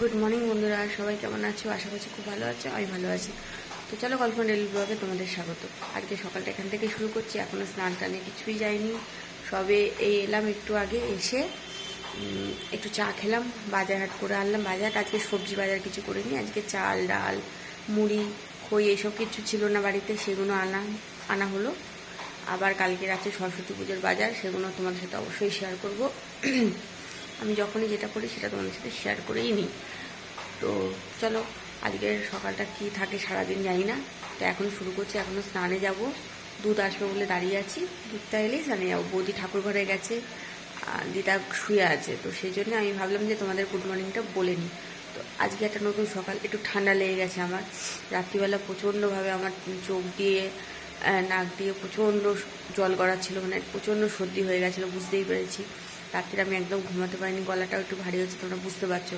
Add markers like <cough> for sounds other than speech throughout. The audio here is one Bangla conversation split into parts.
গুড মর্নিং বন্ধুরা। সবাই কেমন আছো? আশা করছি খুব ভালো আছো। আমি ভালো আছি। তো চলো গল্প ডেলি ব্লগে তোমাদের স্বাগত। আজকে সকালটা এখান থেকে শুরু করছি। এখনও স্নান টানে কিছুই যায়নি সবে এই এলাম একটু আগে এসে একটু চা খেলাম, বাজার হাট করে আনলাম। বাজার আজকে সবজি বাজার কিছু করিনি। আজকে চাল, ডাল, মুড়ি, খই এইসব কিছু ছিল না বাড়িতে সেগুলো আনা আনা হলো। আবার কালকের আছে সরস্বতী পুজোর বাজার সেগুলো তোমাদের সাথে অবশ্যই শেয়ার করব। আমি যখনই যেটা করি সেটা তোমাদের সাথে শেয়ার করেই নিই। তো চলো, আজকের সকালটা কি থাকে সারাদিন জানি না। তো এখন শুরু করছি এখনও স্নানে যাব। দুধ আসবে বলে দাঁড়িয়ে আছি। দুধটা এলেই স্নানে যাব। বৌদি ঠাকুর ঘরে গেছে, আর দিদা শুয়ে আছে। তো সেই জন্য আমি ভাবলাম যে তোমাদের গুড মর্নিংটা বলে নিই। তো আজকে একটা নতুন সকাল, একটু ঠান্ডা লেগে গেছে আমার। রাত্রিবেলা প্রচণ্ডভাবে আমার চোখ দিয়ে নাক দিয়ে প্রচণ্ড জল গড়াচ্ছিল মানে প্রচণ্ড সর্দি হয়ে গেছিল, বুঝতেই পেরেছি। রাত্রে আমি একদম ঘুমাতে পারিনি, গলাটাও একটু ভারী হচ্ছে তোমরা বুঝতে পারছ।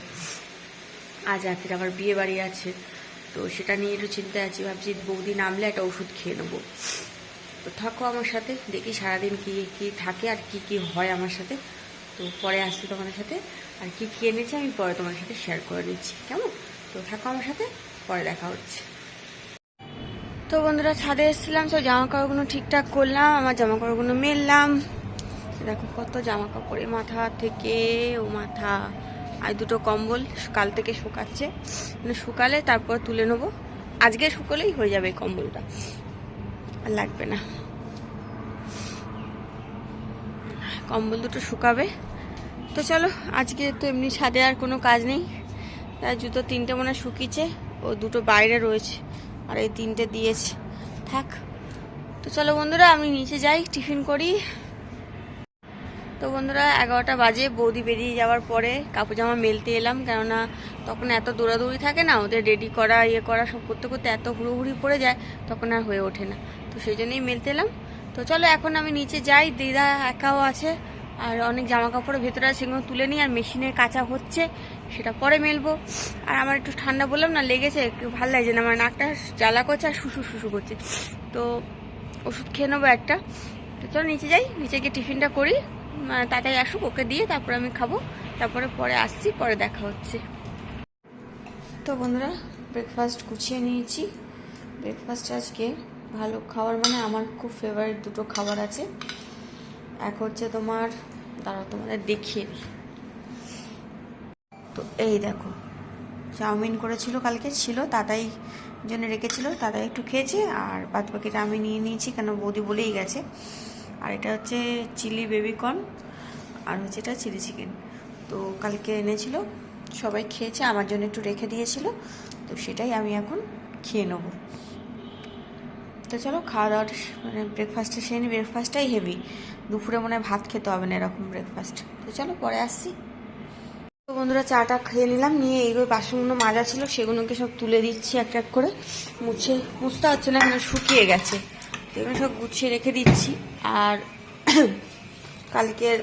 আজ রাত্রে আবার বিয়ে বাড়ি আছে, তো সেটা নিয়ে একটু চিন্তায় আছি, ভাবছি বৌদি নামলে একটা ওষুধ খেয়ে নেব। তো থাকো আমার সাথে, দেখি সারাদিন কি কি থাকে আর কি কি হয় আমার সাথে। তো পরে আসছি তোমাদের সাথে, আর কি কি এনেছি আমি পরে তোমার সাথে শেয়ার করে নিচ্ছি কেমন? তো থাকো আমার সাথে, পরে দেখা হচ্ছে। তো বন্ধুরা, ছাদে এসেছিলাম সব জামা কাপড়গুলো ঠিকঠাক করলাম, আমার জামা কাপড়গুলো মেললাম। দেখো কত জামা কাপড় মাথা থেকে ও মাথা। আর দুটো কম্বল কাল থেকে শুকাচ্ছে। মানে শুকালে তারপর তুলে নেব। আজকে শুকোলেই হয়ে যাবে কম্বলটা। আর লাগবে না। কম্বল দুটো শুকাবে। তো চলো, আজকে তো এমনি ছাদে আর কোনো কাজ নেই। তাই জুতো তিনটে মনে শুকিয়েছে। ও দুটো বাইরে রয়েছে। আর এই তিনটে দিয়েছে। থাক। তো চলো বন্ধুরা, আমি নিচে যাই, টিফিন করি। তো বন্ধুরা, এগারোটা বাজে, বৌদি বেরিয়ে যাওয়ার পরে কাপড় জামা মেলতে এলাম, কেননা তখন এত দৌড়াদৌড়ি থাকে না, ওদের রেডি করা ইয়ে করা, সব করতে করতে এত হুড়োহুড়ি পড়ে যায়, তখন আর হয়ে ওঠে না। তো সেই জন্যই মেলতে এলাম। তো চলো, এখন আমি নিচে যাই, দিদা একাও আছে, আর অনেক জামা কাপড় ভেতরে সেগুলো তুলে নিই, আর মেশিনে কাঁচা হচ্ছে, সেটা পরে মেলবো। আর আমার একটু ঠান্ডা বললাম না, লেগেছে, একটু ভালো লাগছে না, আমার নাকটা জ্বালা করছে আর শুশু শুশু করছে। তো ওষুধ খেয়ে নেব একটা। তো চলো, নিচে যাই, নিচে গিয়ে টিফিনটা করি। তাড়াতাড়ি আসুক, ওকে দিয়ে তারপরে আমি খাব। তারপরে পরে আসছি, পরে দেখা হচ্ছে। তো বন্ধুরা ব্রেকফাস্ট গুছিয়ে নিয়েছি। ব্রেকফাস্ট আজকে ভালো খাবার মানে আমার খুব ফেভারিট দুটো খাবার আছে। এক হচ্ছে তোমার, দাঁড়াও তোমাদের দেখিয়ে তো এই দেখো, চাউমিন করেছিল কালকে, ছিল তাতাই জন্য রেখেছিল, তাতাই একটু খেয়েছে, আর বাদ বাকিটা আমি নিয়ে নিয়েছি, কেন বৌদি বলেই গেছে। আর এটা হচ্ছে চিলি বেবিকর্ন আর হচ্ছে এটা চিলি চিকেন। তো কালকে এনেছিল, সবাই খেয়েছে, আমার জন্য একটু রেখে দিয়েছিল, তো সেটাই আমি এখন খেয়ে নেব। তো চলো, খাওয়া দাওয়ার মানে ব্রেকফাস্টে সেই নিই ব্রেকফাস্টটাই হেভি দুপুরে মনে হয় ভাত খেতে হবে না এরকম ব্রেকফাস্ট তো চলো, পরে আসছি। তো বন্ধুরা, চাটা খেয়ে নিলাম, নিয়ে এইগুলো বাসনগুলো মাজা ছিল, সেগুলোকে সব তুলে দিচ্ছি এক এক করে। মুছে, মুছতে হচ্ছে না এখানে শুকিয়ে গেছে। এগুলো সব গুছিয়ে রেখে দিচ্ছি। আর <clears throat> কালকের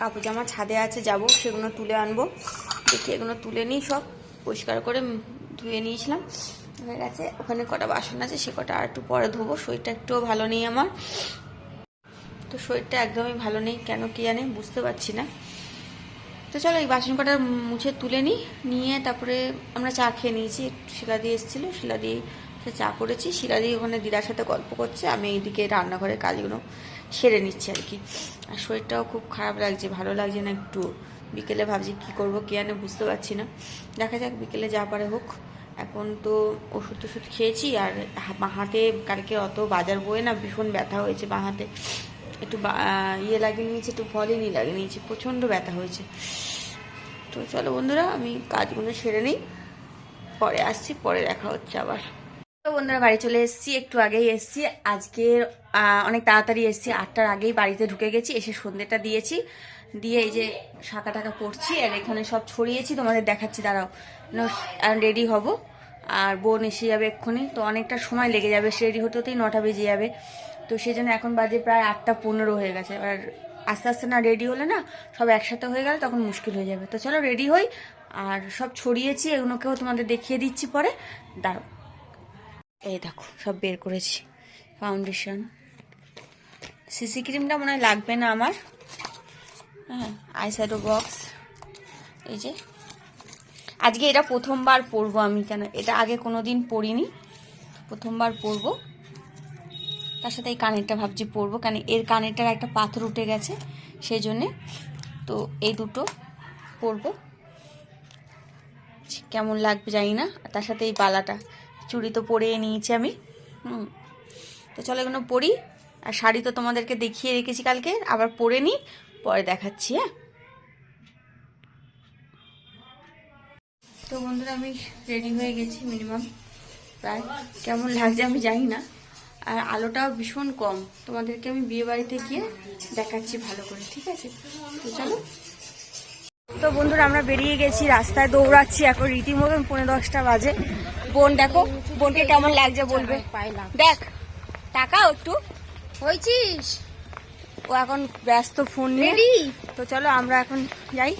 কাপড় জামা ছাদে আছে, যাব, সেগুলো তুলে আনব। দেখি এগুলো তুলে নিই সব, পরিষ্কার করে ধুয়ে নিয়েছিলাম। হয়ে গেছে, ওখানে কটা বাসন আছে, সে কটা আর একটু পরে ধোবো, শরীরটা একটুও ভালো নেই আমার। তো শরীরটা একদমই ভালো নেই, কেন কি জানে, বুঝতে পারছি না। তো চলো, এই বাসন কটা মুছে তুলে নিই, নিয়ে তারপরে আমরা চা খেয়ে নিয়েছি, শিলা দিয়ে এসেছিল, শিলা দিয়েই সে চা করেছি। শিলাদি ওখানে দিদার সাথে গল্প করছে। আমি এইদিকে রান্নাঘরের কাজগুলো সেরে নিচ্ছি আর কি। আর শরীরটাও খুব খারাপ লাগছে, ভালো লাগছে না একটু। বিকেলে ভাবছি কী করব কে আনে বুঝতে পারছি না। দেখা যাক, বিকেলে যা পারে হোক। এখন তো ওষুধ টষুধ খেয়েছি আর বাঁ হাতে কালকে অত বাজার বয়ে না ভীষণ ব্যথা হয়েছে বাঁ হাতে। একটু ইয়ে লাগিয়ে নিয়েছি, একটু ভলিনি লাগিয়ে নিয়েছি, প্রচণ্ড ব্যথা হয়েছে। তো চলো বন্ধুরা, আমি কাজগুলো সেরে নিই। পরে আসছি, পরে দেখা হচ্ছে আবার। তো বন্ধুরা, বাড়ি চলে এসেছি, একটু আগেই এসেছি। আজকে অনেক তাড়াতাড়ি এসেছি, আটটার আগেই বাড়িতে ঢুকে গেছি, এসে সন্ধ্যেটা দিয়েছি। দিয়ে এই যে শাঁকা টাকা পড়ছি আর এখানে সব ছড়িয়েছি, তোমাদের দেখাচ্ছি, দাঁড়াও। রেডি হব, আর বোন এসে যাবে এক্ষুনি। তো অনেকটা সময় লেগে যাবে, সে রেডি হতে হতেই নটা বেজে যাবে। তো সেই জন্য এখন বাজে প্রায় আটটা পনেরো হয়ে গেছে। এবার আস্তে আস্তে না রেডি হলে না, সব একসাথে হয়ে গেলে তখন মুশকিল হয়ে যাবে। তো চলো রেডি হই, আর সব ছড়িয়েছি, এগুলোকেও তোমাদের দেখিয়ে দিচ্ছি পরে। দাঁড়ো এই দেখো, সব বের করেছি। ফাউন্ডেশন সিসি ক্রিমটা মনে হয় লাগবে না আমার। হ্যাঁ আইশ্যাডো বক্স এই যে। আজকে এটা প্রথমবার পরবো আমি কেন, এটা আগে কোনো দিন পরিনি। প্রথমবার পরবো। তার সাথে এই কানেরটা ভাবছি পরবো, কারণ এর কানেরটার একটা পাথর উঠে গেছে, সেই জন্যে তো এই দুটো পরবো। কেমন লাগবে জানি না। তার সাথে এই বালাটা। চুড়ি তো পরে নিয়েছি আমি। হুম। তো চলো এগুলো পরি। আর শাড়ি তো তোমাদেরকে দেখিয়ে রেখেছি কালকে। আবার পরে নিই, পরে দেখাচ্ছি হ্যাঁ? তো বন্ধুরা, আমি রেডি হয়ে গেছি মিনিমাম প্রায় কেমন লাগছে আমি জানি না। আর আলোটাও ভীষণ কম। তোমাদেরকে আমি বিয়ে বাড়িতে গিয়ে দেখাচ্ছি ভালো করে, ঠিক আছে? তো চলো। তো বন্ধুরা, আমরা বেরিয়ে গেছি, রাস্তায় দৌড়াচ্ছি এখন। রীতিমতন পনেরো দশটা বাজে। বোন দেখো বোনকে কেমন লাগছে বলবে। দেখ টাকা একটু। হয়েছিস? ও এখন ব্যস্ত ফোন নিয়ে। তো চলো আমরা এখন যাই।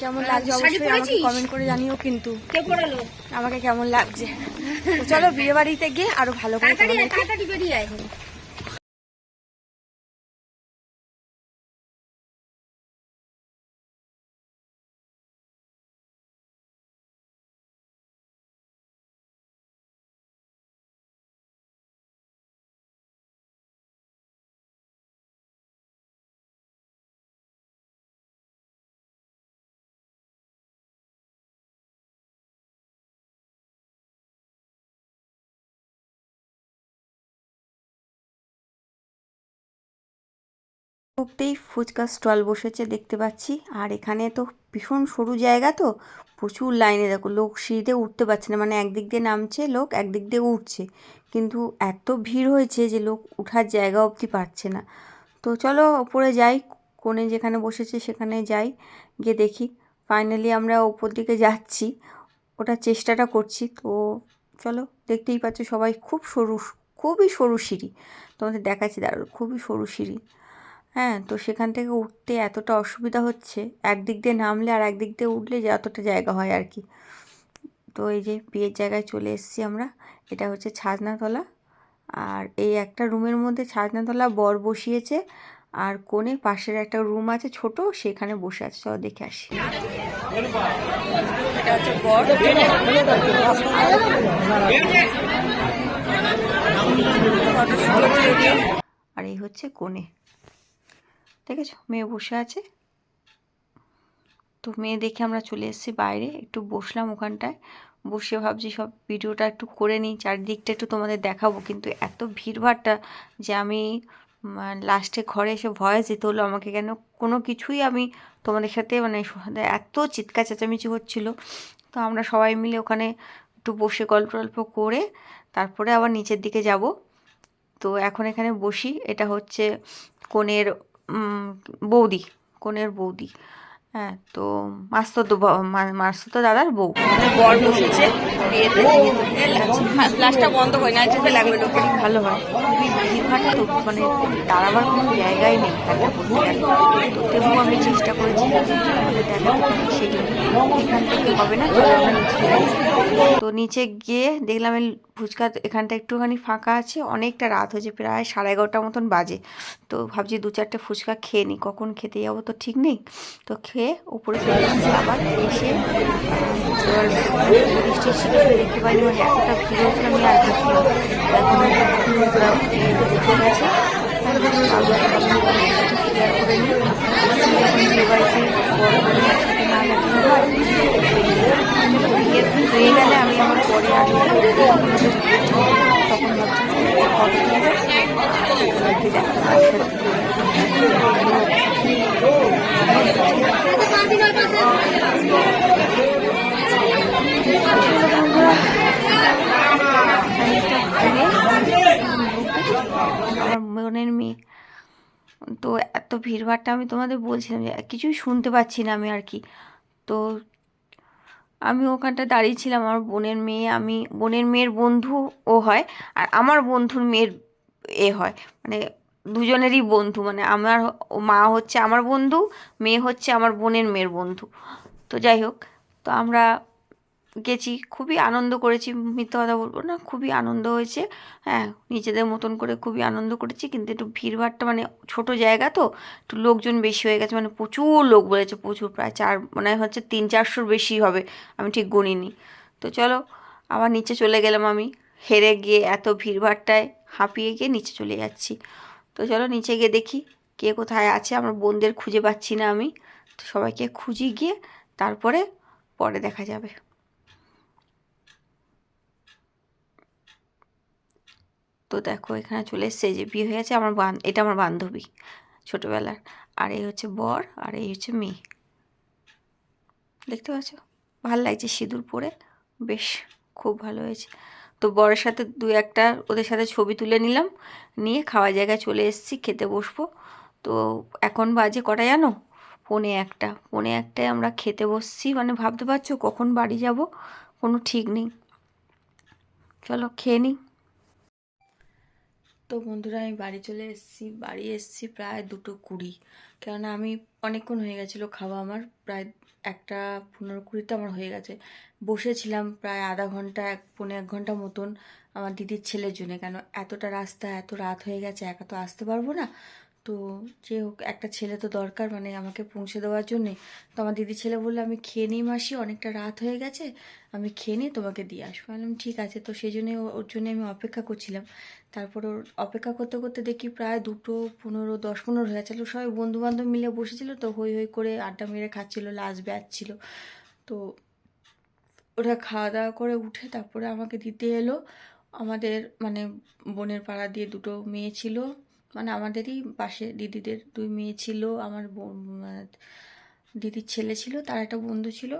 কেমন হ্যাঁ, লাগছে অবশ্যই আমাকে কমেন্ট করে জানিও কিন্তু। কে পড়ালো আমাকে কেমন লাগছে? চলো বিয়ে বাড়িতে গিয়ে আরও ভালো করে ঢুকতেই ফুচকার স্টল বসেছে, দেখতে পাচ্ছি। আর এখানে তো ভীষণ সরু জায়গা তো, প্রচুর লাইনে দেখো, লোক সিঁড়িতে উঠতে পারছে না মানে একদিক দিয়ে নামছে লোক, একদিক দিয়ে উঠছে। কিন্তু এত ভিড় হয়েছে যে লোক উঠার জায়গা অবধি পাচ্ছে না। তো চলো ওপরে যাই, কোণে যেখানে বসেছে সেখানে যাই, গিয়ে দেখি। ফাইনালি আমরা ওপর দিকে যাচ্ছি ওটা চেষ্টাটা করছি। তো চলো, দেখতেই পাচ্ছ সবাই খুব সরু, খুবই সরু সিঁড়ি। তোমাদের দেখাচ্ছি দাঁড়ো খুবই সরু সিঁড়ি। হ্যাঁ তো সেখান থেকে উঠতে এতটা অসুবিধা হচ্ছে, একদিক দিয়ে নামলে আর একদিক দিয়ে উঠলে যে অতটা জায়গা হয় আর কি। তো এই যে বিয়ের জায়গায় চলে এসেছি আমরা, এটা হচ্ছে ছাজনাতলা আর এই একটা রুমের মধ্যে ছাজনাতলা বর বসিয়েছে, আর কোণে পাশের একটা রুম আছে ছোট, সেখানে বসে আছে। চলো দেখে আসি। আর এই হচ্ছে কোণে। দেখেছ মেয়ে বসে আছে। তো মেয়ে দেখে আমরা চলে এসেছি বাইরে। একটু বসলাম ওখানটায়। বসে ভাবছি সব ভিডিওটা একটু করে নিই। চারিদিকটা একটু তোমাদের দেখাবো। কিন্তু এত ভিড়ভাড়টা যে আমি লাস্টে ঘরে এসে ভয়েস দিতে হলো আমাকে কেন? কোনো কিছুই আমি তোমাদের সাথে মানে এত চিৎকার চেঁচামেচি হচ্ছিল। তো আমরা সবাই মিলে ওখানে একটু বসে গল্প টল্প করে তারপরে আবার নিচের দিকে যাব। তো এখন এখানে বসি। এটা হচ্ছে কনের বৌদি কনের বৌদি। হ্যাঁ তো মাস তো মাস তো দাদার বউ। বর বসেছে বিয়েতে। ফ্লাশটা বন্ধ হয় না যেতে লাগবে লোকের ভালো হয়। খুবই ভিড়ভাড়টা তো মানে দাঁড়াবার কোনো জায়গায় নেই। একটা বলতে তো তবুও আমি চেষ্টা করেছি এখান থেকে হবে না তো নিচে গিয়ে দেখলাম ফুচকা এখানটা একটুখানি ফাঁকা আছে, অনেকটা রাত হয়েছে, প্রায় সাড়ে এগারোটার মতন বাজে। তো ভাবছি দু চারটে ফুচকা খেয়ে নিই কখন খেতে যাব তো ঠিক নেই। তো খেয়ে উপরে চলে এসেছি, আবার এসে দেখতে পাইনি মানে এতটা ভিড় হয়েছিল, আমি আর দেখি এখন গেছে। হয় গেলে আমি আমার পরে আর তখন ভাবছি ফটো তুলবো একসাথে আমার বোনের মেয়ে তো এত ভিড়ভাড়টা আমি তোমাদের বলছিলাম যে কিছুই শুনতে পাচ্ছি না আমি আর কি। তো আমি ওখানটা দাঁড়িয়েছিলাম আমার বোনের মেয়ে, আমি, বোনের মেয়ের বন্ধু ও হয় আর আমার বন্ধুর মেয়ের এ হয়। মানে দুজনেরই বন্ধু মানে আমার মা হচ্ছে আমার বন্ধু, মেয়ে হচ্ছে আমার বোনের মেয়ের বন্ধু। তো যাই হোক, তো আমরা গেছি, খুবই আনন্দ করেছি, মিথ্যে কথা বলব না, খুবই আনন্দ হয়েছে। হ্যাঁ নিজেদের মতন করে খুবই আনন্দ করেছি, কিন্তু একটু ভিড়ভাড়টা মানে ছোট জায়গা তো, একটু লোকজন বেশি হয়ে গেছে মানে প্রচুর লোক বলেছে, প্রচুর, প্রায় চার, মনে হচ্ছে তিন চারশোর বেশি হবে, আমি ঠিক গুনিনি তো চলো, আবার নিচে চলে গেলাম আমি, হেরে গিয়ে এত ভিড়ভাড়টায় হাঁপিয়ে গিয়ে নিচে চলে যাচ্ছি। তো চলো, নিচে গিয়ে দেখি কে কোথায় আছে, আমার বোনদের খুঁজে পাচ্ছি না আমি, তো সবাইকে খুঁজি গিয়ে, তারপরে, পরে দেখা যাবে। তো দেখো এখানে চলে এসছে যে বিয়ে হয়ে গেছে আমার বান, এটা আমার বান্ধবী ছোটোবেলার। আর এই হচ্ছে বর, আর এই হচ্ছে মেয়ে। দেখতে পাচ্ছ? ভালো লাগছে সিঁদুর পরে। বেশ, খুব ভালো হয়েছে। তো বরের সাথে দু একটা ওদের সাথে ছবি তুলে নিলাম। নিয়ে খাওয়ার জায়গায় চলে এসেছি, খেতে বসবো। তো এখন বাজে কটা জানো? পৌনে একটা। পৌনে একটায় আমরা খেতে বসছি। মানে ভাবতে পারছ কখন বাড়ি যাব? কোনো ঠিক নেই। চলো, খেয়ে নিই। তো বন্ধুরা, আমি বাড়ি চলে এসেছি। বাড়ি এসেছি প্রায় দুটো কুড়ি। কেননা আমি অনেকক্ষণ হয়ে গেছিল খাওয়া আমার। প্রায় একটা পনেরো কুড়িতে আমার হয়ে গেছে। বসেছিলাম প্রায় আধা ঘণ্টা, এক, পৌনে এক ঘণ্টা মতন আমার দিদির ছেলের জন্য। কেন এতটা রাস্তা, এত রাত হয়ে গেছে, একা তো আসতে পারব না। তো যে হোক, একটা ছেলে তো দরকার মানে আমাকে পৌঁছে দেওয়ার জন্যে। তো আমার দিদি ছেলে বলল, আমি খেয়ে নিই মাসি, অনেকটা রাত হয়ে গেছে, আমি খেয়ে নিয়ে তোমাকে দিয়ে আসব। আমি ঠিক আছে। তো সেই জন্যে ওর জন্য আমি অপেক্ষা করছিলাম। তারপর ওর অপেক্ষা করতে করতে দেখি প্রায় দুটো পনেরো, দশ পনেরো হয়ে গেছিল সবাই বন্ধু বান্ধব মিলে বসেছিল, তো হই হই করে আড্ডা মেরে খাচ্ছিলো লাস্ট ব্যাচ ছিল। তো ওরা খাওয়া দাওয়া করে উঠে তারপরে আমাকে দিতে এলো। আমাদের মানে বোনের পাড়া দিয়ে দুটো মেয়ে ছিল। মানে আমাদেরই পাশে দিদিদের, দুই মেয়ে ছিল, আমার দিদির ছেলে ছিল, তার একটা বন্ধু ছিল,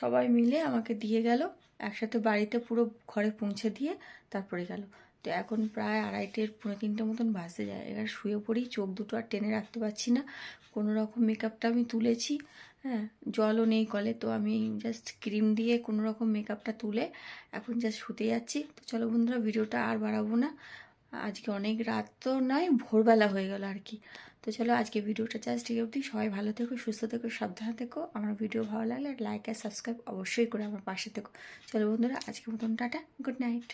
সবাই মিলে আমাকে দিয়ে গেল, একসাথে বাড়িতে পুরো ঘরে পৌঁছে দিয়ে তারপরে গেল। তো এখন প্রায় আড়াইটের পনেরো তিনটে মতন বাজতে যায়, এবার শুয়ে পড়ি চোখ দুটো আর টেনে রাখতে পারছি না, কোনো রকম মেকআপটা আমি তুলেছি হ্যাঁ জলও নেই কলে তো আমি জাস্ট ক্রিম দিয়ে কোনো রকম মেকআপটা তুলে এখন জাস্ট শুতে যাচ্ছি। তো চলো বন্ধুরা, ভিডিওটা আর বাড়াবো না আজকে অনেক রাত তো নয়, ভোরবেলা হয়ে গেল আর কি। তো চলো আজকে ভিডিওটা জাস্ট এই অবধি। সবাই ভালো থেকো, সুস্থ থেকো, সাবধানে থেকো। আমার ভিডিও ভালো লাগলে লাইক আর সাবস্ক্রাইব অবশ্যই করে আমার পাশে থেকো। চলো বন্ধুরা আজকে মতন টাটা গুড নাইট